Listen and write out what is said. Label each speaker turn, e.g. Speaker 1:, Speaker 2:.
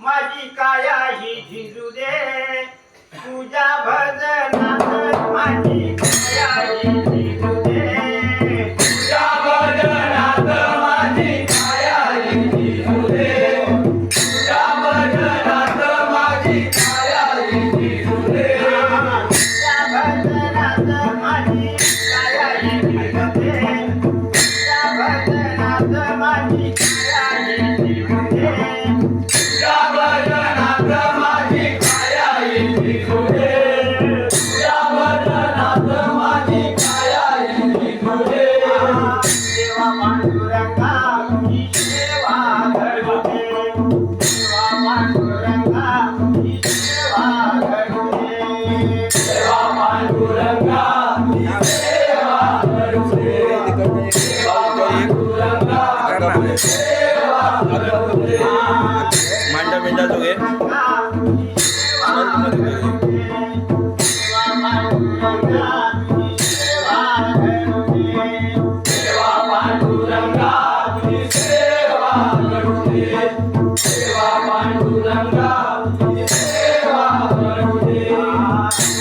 Speaker 1: माझी काया ही झिजू दे तुझ्या भजनात माझी काया ही झिजू दे
Speaker 2: तुझ्या भजनात माझी काया ही झिजू दे. तुझ्या भजनात माझी काया ही झिजू दे.
Speaker 1: तुझ्या भजनात माझी काया ही झिजू दे तुझ्या भजनात माझी काया ही झिजू दे
Speaker 3: मांडा बिंडा तू घे
Speaker 1: तुझी Tulang